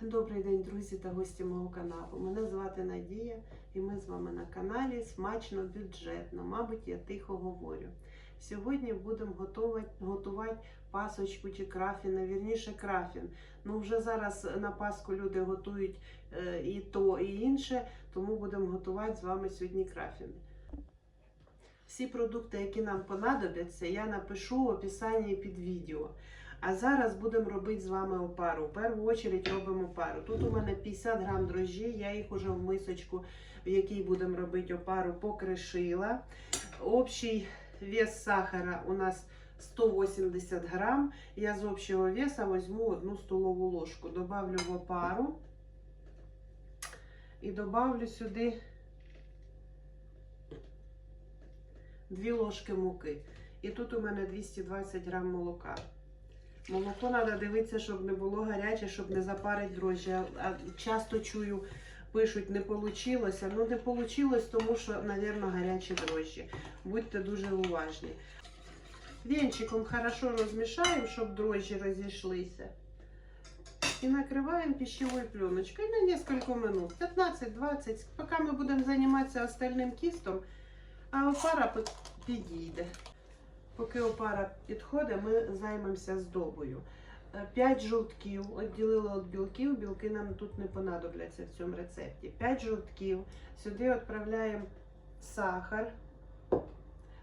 Добрий день, друзі та гості мого каналу. Мене звати Надія і ми з вами на каналі Смачно бюджетно. Мабуть, я тихо говорю. Сьогодні будемо готувати, пасочку чи крафін, а вірніше крафін. Ну, вже зараз на Пасху люди готують е, і то, і інше, тому будемо готувати з вами сьогодні крафіни. Всі продукти, які нам понадобляться, я напишу в описанні під відео. А зараз будемо робити з вами опару. В першу чергу робимо опару. Тут у мене 50 грам дрожжі, я їх уже в мисочку, в якій будемо робити опару, покришила. Общий вес сахара у нас 180 грам. Я з общого веса візьму одну столову ложку, добавлю в опару і добавлю сюди 2 ложки муки. І тут у мене 220 грам молока. Молоко треба дивитися, щоб не було гаряче, щоб не запарити дрожжі. Часто чую, пишуть, не вийшло. Ну, не вийшло, тому що, мабуть, гарячі дрожжі. Будьте дуже уважні. Венчиком хорошо розмішаємо, щоб дрожжі розійшлися. І накриваємо пищевою пленочкою на несколько минут, 15-20, поки ми будемо займатися остальним кістом, а опара підійде. Поки опара підходить, ми займемося здобою. 5 жовтків, відділила від білків, білки нам тут не понадобляться в цьому рецепті. 5 жовтків, сюди відправляємо сахар.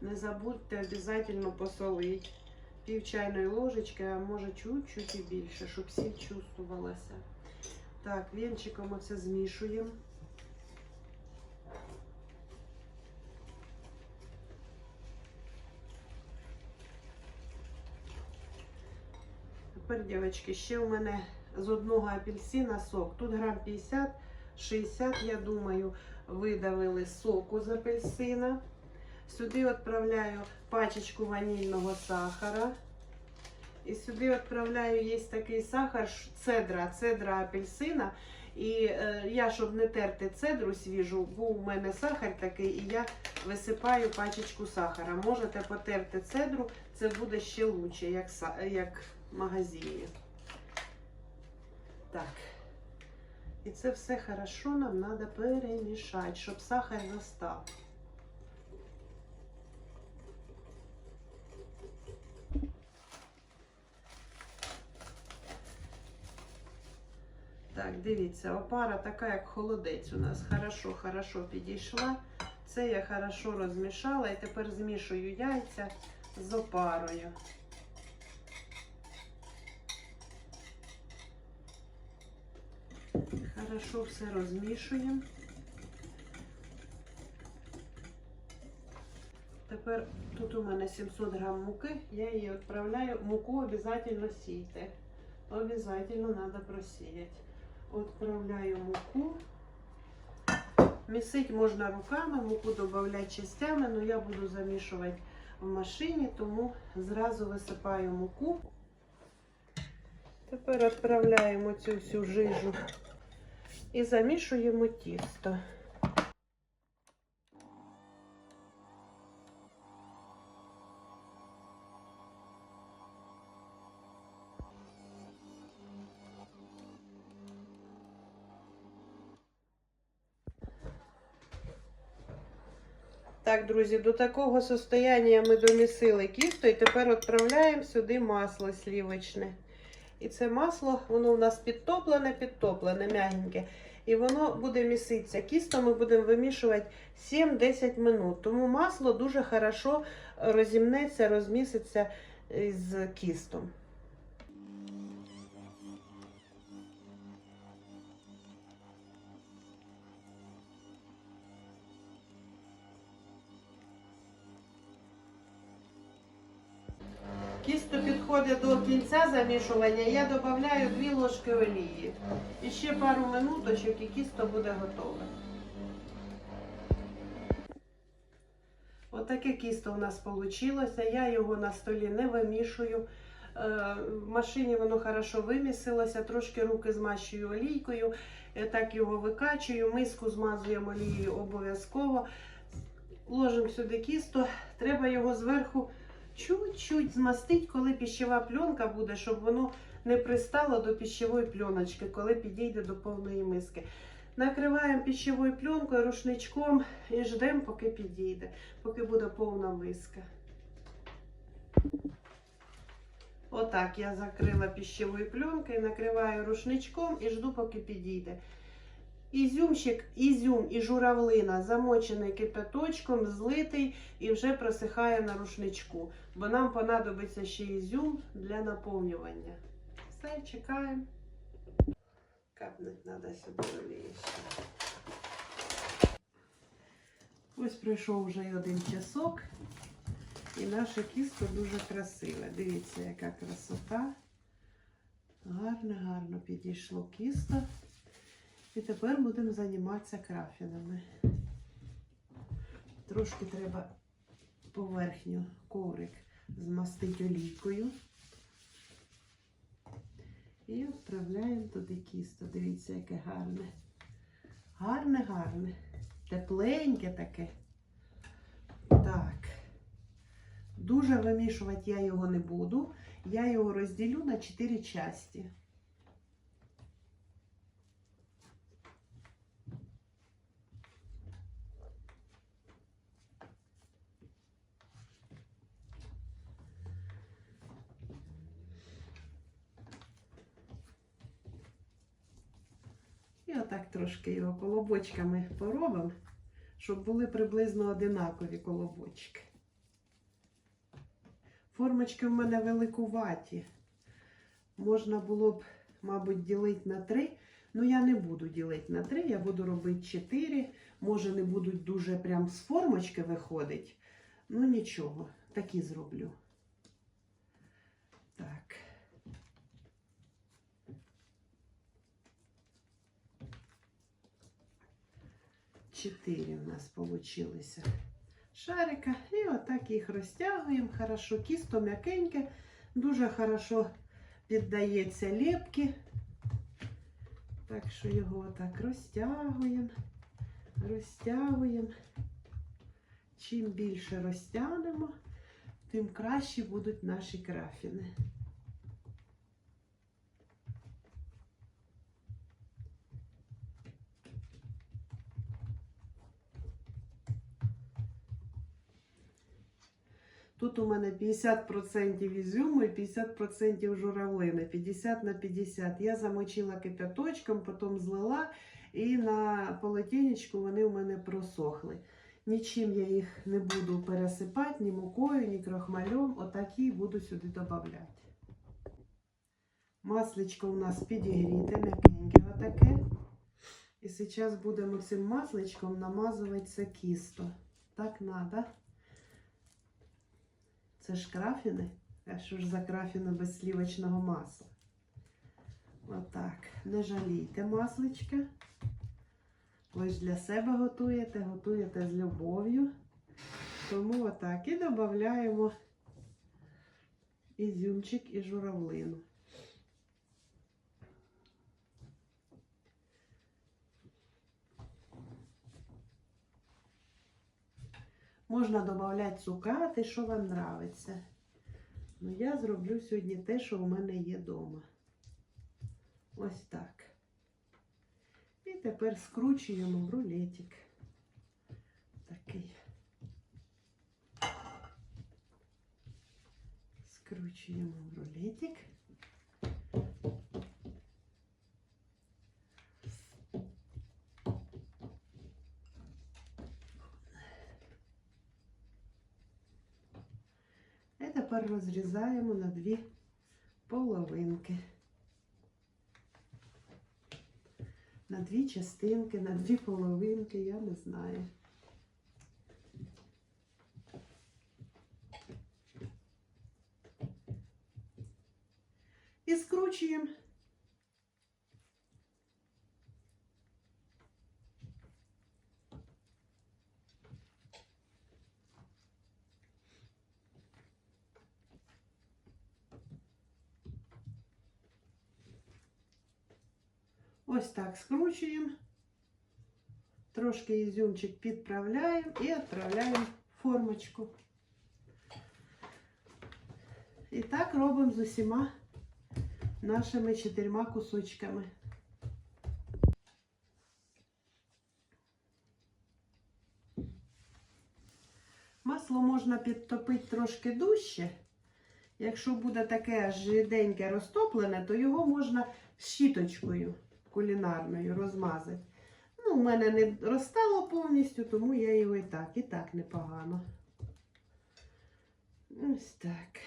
Не забудьте обов'язково посолити. Пів чайної ложечки, а може чуть-чуть і більше, щоб сіль чувствувалася. Так, вінчиком оце змішуємо. Тепер, дівчатки, ще у мене з одного апельсина сок. Тут грам 50-60, я думаю, видавили соку з апельсина. Сюди відправляю пачечку ванільного сахара. І сюди відправляю, є такий сахар, цедра, цедра апельсина. І е, я, щоб не терти цедру свіжу, був у мене сахар такий, і я висипаю пачечку сахара. Можете потерти цедру, це буде ще краще, як, як магазині. Так. І це все хорошо нам треба перемішати, щоб сахар застав. Так, дивіться, опара така, як холодець у нас. Хорошо, хорошо підійшла. Це я хорошо розмішала і тепер змішую яйця з опарою. Хорошо все розмішуємо. Тепер тут у мене 700 грам муки, я її відправляю. Муку обов'язково сійте. Обязательно надо просіяти. Отправляю муку. Місити можна руками, муку додати частями, але я буду замішувати в машині, тому зразу висипаю муку. Тепер відправляємо цю всю жижу і замішуємо тісто. Так, друзі, до такого состояння ми домісили кісто і тепер відправляємо сюди масло слівочне. І це масло, воно у нас підтоплене, підтоплене, м'ягеньке. І воно буде міситися. Кісто ми будемо вимішувати 7-10 минут. Тому масло дуже хорошо розімнеться, розміситься з кістом. Кісто підходить до кінця замішування, я додаю 2 ложки олії. І ще пару минуточок і кісто буде готове. Отаке кісто у нас вийшло. Я його на столі не вимішую. Е, В машині воно хорошо вимісилося, трошки руки змащую олійкою, е, так його викачую, миску змазуємо олією обов'язково. Ложимо сюди кісто, треба його зверху чуть-чуть змастить, коли піщева пленка буде, щоб воно не пристало до пищевої пленочки, коли підійде до повної миски. Накриваємо пищевою пленкою, рушничком і ждемо, поки підійде, поки буде повна миска. Отак я закрила пищевою пленкою, накриваю рушничком і жду, поки підійде. Ізюмчик, ізюм і журавлина замочений кипяточком, злитий і вже просихає на рушничку, бо нам понадобиться ще ізюм для наповнювання. Все, чекаємо. Капнуть треба сюди олії. Ось пройшов вже один часок. І наше кісто дуже красиве. Дивіться, яка красота. Гарно, гарно підійшло кісто. І тепер будемо займатися крафінами. Трошки треба поверхню коврик змастити олійкою. І відправляємо туди кісто. Дивіться, яке гарне. Гарне, гарне. Тепленьке таке. Так. Дуже вимішувати я його не буду. Я його розділю на 4 часті. І отак трошки його колобочками поробимо, щоб були приблизно одинакові колобочки. Формочки в мене великуваті. Можна було б, мабуть, ділити на три. Ну, я не буду ділити на три, я буду робити чотири. Може, не будуть дуже прям з формочки виходить. Ну, нічого, такі зроблю. 4 у нас получилися шарика. І отак їх розтягуємо. Хорошо, кісто м'якеньке, дуже хорошо піддається лепки. Так що його отак розтягуємо, розтягуємо. Чим більше розтягнемо, тим краще будуть наші крафіни. Тут у мене 50% ізюму і 50% журавлини. 50 на 50. Я замочила кипяточком, потім злила і на полотенечку вони у мене просохли. Нічим я їх не буду пересипати, ні мукою, ні крохмалем. Отакі буду сюди додати. Масличко у нас підігріте, м'якеньке отаке. І зараз будемо цим масличком намазувати це кісто. Так треба. Це ж крафіни. А що ж за крафіни без слівочного масла? Отак. Не жалійте масличка. Ви ж для себе готуєте, готуєте з любов'ю. Тому отак. І додаємо ізюмчик і журавлину. Можна додати цукати, що вам подобається. Ну, я зроблю сьогодні те, що у мене є вдома. Ось так. І тепер скручуємо в рулетик. Такий. Скручуємо в рулетик. І розрізаємо на дві половинки. На дві частинки, на дві половинки, я не знаю. І скручуємо. Ось так скручуємо. Трошки ізюмчик підправляємо і відправляємо в формочку. І так робимо з усіма нашими чотирма кусочками. Масло можна підтопити трошки дужче. Якщо буде таке аж ріденьке розтоплене, то його можна щіточкою кулінарною розмазати. Ну, у мене не розстало повністю, тому я його і так, і так непогано. Ось так.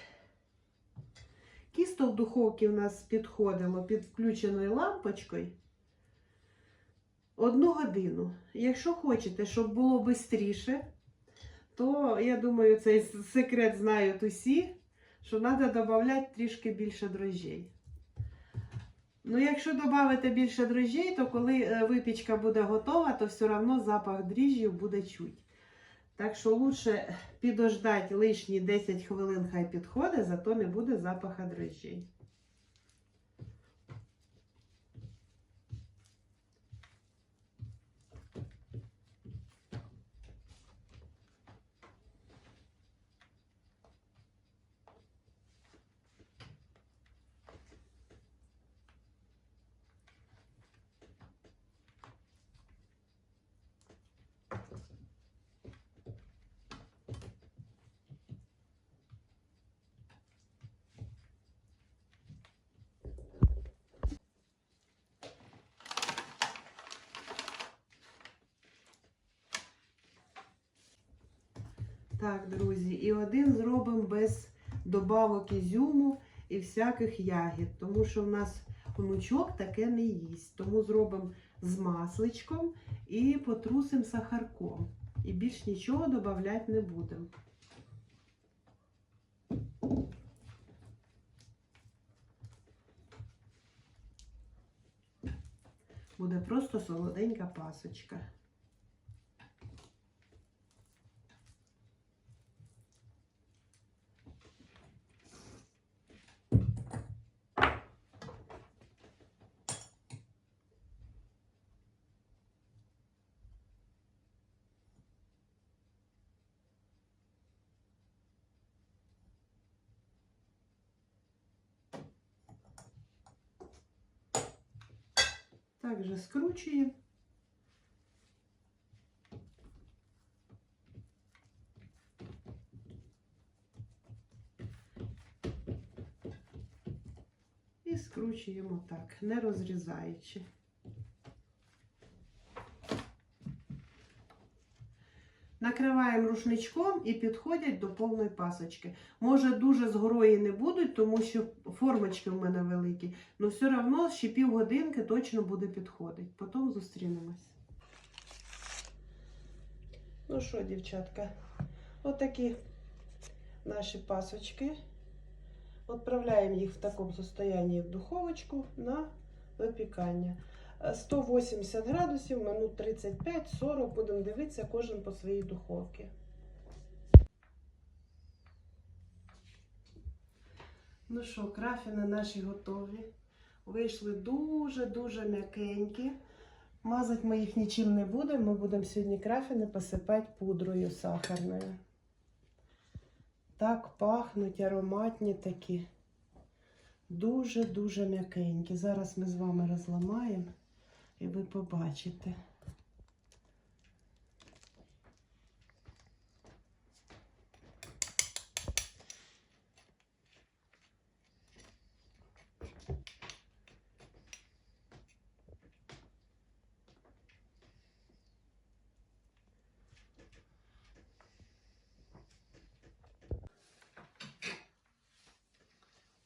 Кісто в духовці у нас підходило під включеною лампочкою. Одну годину. Якщо хочете, щоб було швидше, то я думаю, цей секрет знають усі, що треба додати трішки більше дрожжей. Ну, якщо додати більше дрожжей, то коли е, випічка буде готова, то все одно запах дріжджів буде чуть. Так що лучше підождати лишні 10 хвилин, хай підходить, зато не буде запаха дрожжей. Так, друзі, і один зробимо без добавок ізюму і всяких ягід, тому що в нас внучок таке не їсть. Тому зробимо з масличком і потрусимо сахарком. І більш нічого додавати не будемо. Буде просто солоденька пасочка. Также скручуємо. І скручуємо так, не розрізаючи. Накриваємо рушничком і підходять до повної пасочки. Може, дуже згорої не будуть, тому що формочки в мене великі. але все одно ще півгодинки точно буде підходити. Потім зустрінемось. Ну що, дівчатка, отакі наші пасочки. Відправляємо їх в такому состоянні в духовочку на випікання. 180 градусів, минут 35-40, будемо дивитися кожен по своїй духовці. Ну що, крафіни наші готові. Вийшли дуже-дуже м'якенькі. Мазати ми їх нічим не будемо. Ми будемо сьогодні крафіни посипати пудрою сахарною. Так пахнуть, ароматні такі. Дуже-дуже м'якенькі. Зараз ми з вами розламаємо і ви побачите.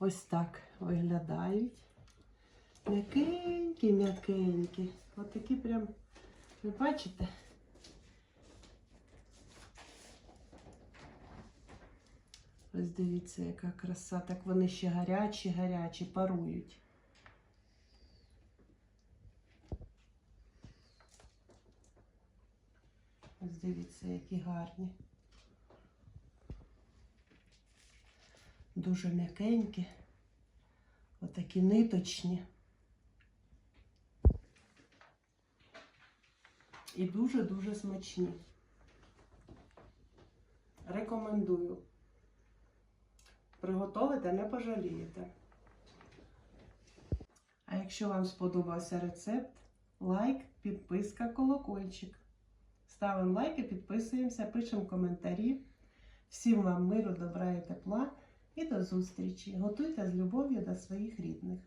Ось так виглядають. М'якенькі, м'якенькі. Ось такі прям, ви бачите? Ось дивіться, яка краса. Так вони ще гарячі, гарячі, парують. Ось дивіться, які гарні. Дуже м'якенькі. Отакі ниточні. І дуже-дуже смачні. Рекомендую. Приготовите, не пожалієте. А якщо вам сподобався рецепт, лайк, підписка, колокольчик. Ставимо лайки, підписуємося, пишемо коментарі. Всім вам миру, добра і тепла і до зустрічі. Готуйте з любов'ю до своїх рідних.